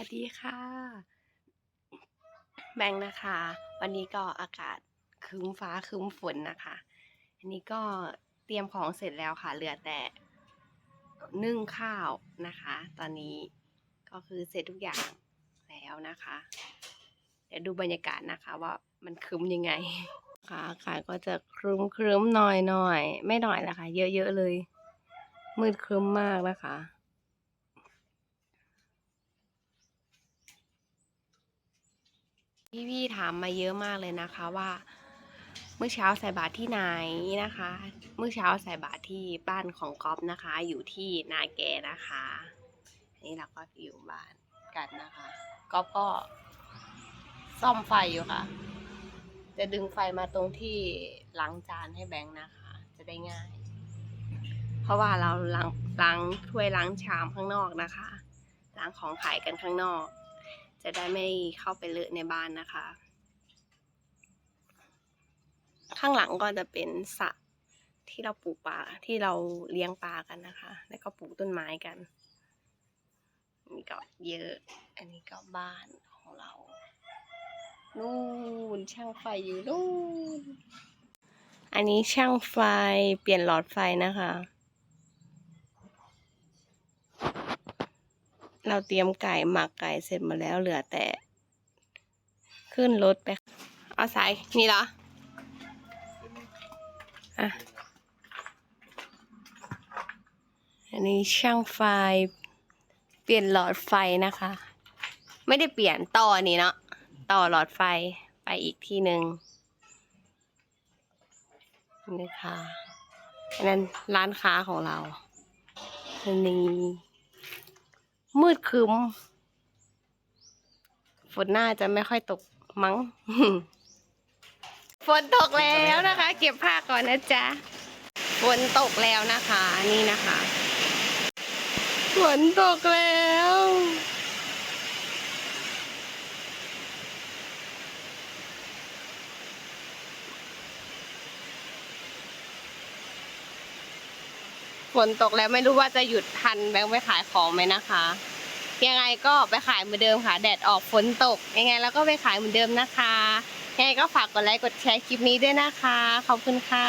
วัสดีค่ะ แบงค์นะคะ วันนี้ก็อากาศคึ้มฟ้าคึ้มฝนนะคะ อันนี้ก็เตรียมของเสร็จแล้วค่ะ เหลือแต่นึ่งข้าวนะคะ ตอนนี้ก็คือเสร็จทุกอย่างแล้วนะคะ เดี๋ยวดูบรรยากาศนะคะว่ามันคึ้มยังไงค่ะอากาศก็จะครึ้มครึ้มหน่อยหน่อย ไม่หน่อยละค่ะ เยอะๆเลย มืดครึ้มมากนะคะ พี่ๆถามมาเยอะมากเลยนะคะว่าเมื่อเช้าใส่บาตรที่ไหนนะคะ เมื่อเช้าใส่บาตรที่บ้านของก๊อฟนะคะ อยู่ที่นาแกนะคะอันนี้เราก็อยู่บ้านกันนะคะก๊อฟก็ซ่อมไฟอยู่ค่ะ จะดึงไฟมาตรงที่ล้างจานให้แบงค์นะคะ จะได้ง่าย เพราะว่าเราล้างล้างถ้วยล้างชามข้างนอกนะคะล้างของขายกันข้างนอก จะได้ไม่เข้าไปเลอะในบ้านนะคะ ข้างหลังก็จะเป็นสระที่เราปลูกปลาที่เราเลี้ยงปลากันนะคะ แล้วก็ปลูกต้นไม้กันนี่ก็เยอะ อันนี้ก็บ้านของเรา นู่นช่างไฟอยู่นู่น อันนี้ช่างไฟเปลี่ยนหลอดไฟนะคะ เราเตรียมไก่หมักไก่เสร็จมดแล้วเหลือแต่ ขึ้นรถไป เอาสายนี่เหรอ อะ อันนี้ช่างไฟ เปลี่ยนหลอดไฟนะคะ ไม่ได้เปลี่ยนต่อนี่เนาะต่อหลอดไฟไปอีกที่หนึ่งนี่ค่ะอันนั้นร้านค้าของเราอันนี้ มืดครึมฝนน่าจะไม่ค่อยตกมั้ง ฝนตกแล้วนะคะ เก็บผ้าก่อนนะจ๊ะ ฝนตกแล้วนะคะ นี่นะคะ ฝนตกแล้ว ฝนตกแล้วไม่รู้ว่าจะหยุดทันแบงค์ไปขายของไหมนะคะ ยังไงก็ไปขายเหมือนเดิมค่ะ แดดออกฝนตก ยังไงแล้วก็ไปขายเหมือนเดิมนะคะ ยังไงก็ฝากกดไลค์กดแชร์คลิปนี้ด้วยนะคะ ขอบคุณค่ะ